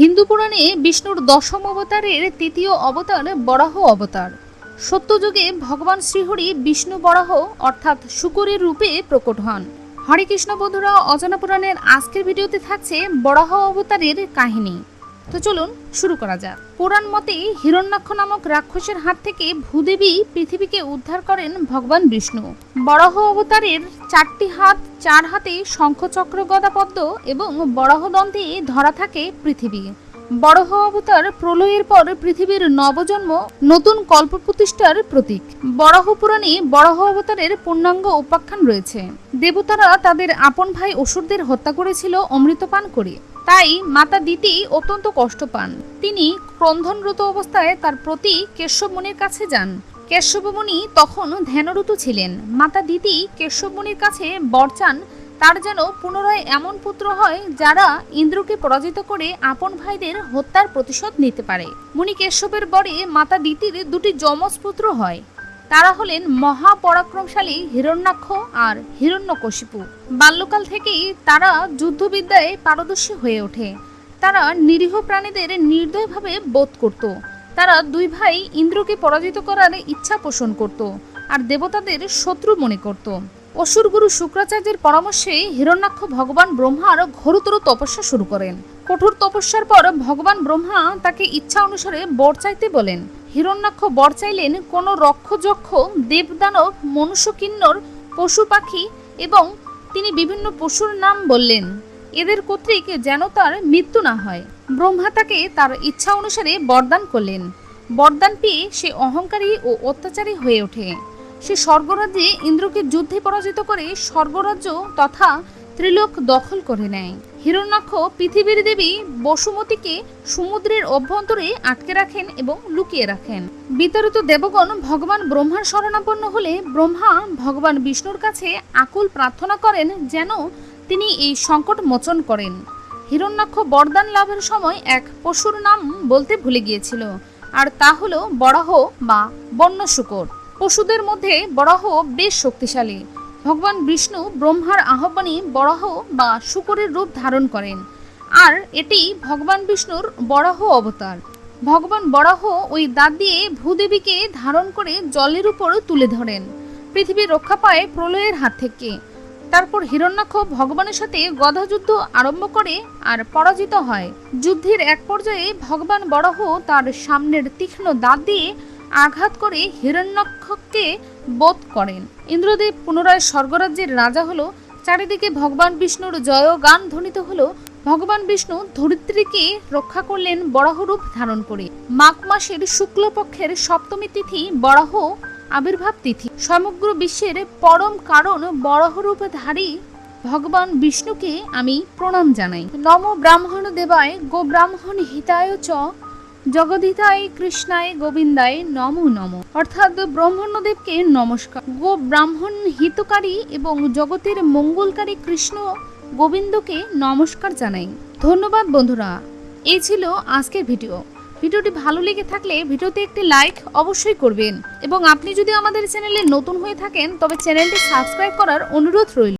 হিন্দু পুরাণে বিষ্ণুর দশম অবতারের তৃতীয় অবতার বরাহ অবতার। সত্যযুগে ভগবান শ্রীহরি বিষ্ণু বরাহ, অর্থাৎ শুকুরের রূপে প্রকট হন। হরে কৃষ্ণ বন্ধুরা, অজানা পুরাণের আজকের ভিডিওতে থাকছে বরাহ অবতারের কাহিনী। তো চলুন শুরু করা যাক। পুরাণ মতে হিরণ্যাক্ষ নামক রাক্ষসের হাত থেকে ভূদেবী পৃথিবীকে উদ্ধার করেন ভগবান বিষ্ণু। বরাহ অবতারের চারটি হাত, চার হাতে শঙ্খচক্র গদাপদ্ম এবং বরাহ দন্তে ধরা থাকে পৃথিবী। বরাহ অবতার প্রলয়ের পর পৃথিবীর নবজন্ম, নতুন কল্প প্রতিষ্ঠার প্রতীক বরাহ পুরাণে বরাহ অবতারের পূর্ণাঙ্গ উপাখ্যান রয়েছে। দেবতারা তাদের আপন ভাই অসুরদের হত্যা করেছিল অমৃতপান করে। তাই মাতা দিতি অত্যন্ত কষ্ট পান। তিনি ক্রন্ধনরত অবস্থায় তার প্রতি কেশব মুনির কাছে যান। কেশব মুনি তখন ধ্যানরত ছিলেন। মাতা দিতি কেশব মুনির কাছে বর চান তার যেন পুনরায় এমন পুত্র হয় যারা ইন্দ্রকে পরাজিত করে আপন ভাইদের হত্যার প্রতিশোধ নিতে পারে। মুনি কেশবের বরে মাতা দিতির দুটি যমজ পুত্র হয়। তারা হলেন মহাপরাক্রমশালী হিরণ্যাক্ষ আর হিরণ্যকশিপু। বাল্যকাল থেকেই তারা যুদ্ধবিদ্যায় পারদর্শী হয়ে ওঠে। তারা নিরীহ প্রাণীদের নির্দয়ভাবে বোধ করত। তারা দুই ভাই ইন্দ্রকে পরাজিত করার ইচ্ছা পোষণ করত আর দেবতাদের শত্রু মনে করত। অসুর গুরু শুক্রাচার্যের পরামর্শে হিরণ্যাক্ষ ভগবান ব্রহ্মার ঘোরতর তপস্যা শুরু করেন। কঠোর তপস্যার পর ভগবান ব্রহ্মা তাকে ইচ্ছা অনুসারে বর চাইতে বলেন। হিরণ্যাক্ষ বর চাইলেন কোনো রক্ষযক্ষ, দেবদানব মনুষ্য কিন্নর পশু পাখি এবং তিনি বিভিন্ন পশুর নাম বললেন। এদের কর্তৃক যেন তার মৃত্যু না হয়। ব্রহ্মা তাকে তার ইচ্ছা অনুসারে বরদান করলেন। বরদান পেয়ে সে অহংকারী ও অত্যাচারী হয়ে ওঠে। সে স্বর্গরাজ্যে ইন্দ্রকে যুদ্ধে পরাজিত করে স্বর্গরাজ্য তথা ত্রিলোক দখল করে নেয়। হিরণ্যাক্ষ পৃথিবীর দেবী বসুমতীকে সমুদ্রের অভ্যন্তরে আটকে রাখেন এবং লুকিয়ে রাখেন। বিতাড়িত দেবগণ ভগবান ব্রহ্মার শরণাপন্ন হলে ব্রহ্মা ভগবান বিষ্ণুর কাছে আকুল প্রার্থনা করেন যেন তিনি এই সংকট মোচন করেন। হিরণ্যাক্ষ বরদান লাভের সময় এক পশুর নাম বলতে ভুলে গিয়েছিল, আর তা হলো বরাহ বা বন্য শুকর পশুদের মধ্যে বরাহ বেশ শক্তিশালী। ভগবান বিষ্ণু ব্রহ্মার আহ্বানে বরাহ বা শুকরের রূপ ধারণ করেন। আর এটি ভগবান বিষ্ণুর বরাহ অবতার। ভগবান বরাহ ওই দাঁত দিয়ে ভূদেবীকে ধারণ করে জলের উপর তুলে ধরেন। পৃথিবী রক্ষা পায় প্রলয়ের হাত থেকে। তারপর হিরণ্যাক্ষ ভগবানের সাথে গদাযুদ্ধ আরম্ভ করে আর পরাজিত হয়। যুদ্ধের এক পর্যায়ে ভগবান বরাহ তার সামনের তীক্ষ্ণ দাঁত দিয়ে আঘাত করে হিরণ্যাক্ষকে বোধ করেন। ইন্দ্রদেব পুনরায় স্বর্গরাজ্যের রাজা হলো, চারিদিকে ভগবান বিষ্ণুর জয় গান ধ্বনিত হলো, ভগবান বিষ্ণু ধরিত্রীকে রক্ষা করলেন বরাহরূপ ধারণ করে। মাঘ মাসের শুক্লপক্ষের সপ্তমী তিথি বরাহ আবির্ভাব তিথি। সমগ্র বিশ্বের পরম কারণ বরাহরূপধারী ভগবান বিষ্ণুকে আমি প্রণাম জানাই। নম ব্রাহ্মণ দেবায় গো ব্রাহ্মণ হিতায় চ জগদিতায়, কৃষ্ণায়, গোবিন্দায় নম নম। অর্থাৎ ব্রহ্মণ্যদেবকে নমস্কার। গো ব্রাহ্মণ হিতকারী এবং জগতের মঙ্গলকারী কৃষ্ণ গোবিন্দকে নমস্কার জানাই। ধন্যবাদ বন্ধুরা। এই ছিল আজকের ভিডিও। ভিডিওটি ভালো লেগে থাকলে ভিডিওতে একটি লাইক অবশ্যই করবেন। এবং আপনি যদি আমাদের চ্যানেলে নতুন হয়ে থাকেন, তবে চ্যানেলটি সাবস্ক্রাইব করার অনুরোধ রইল।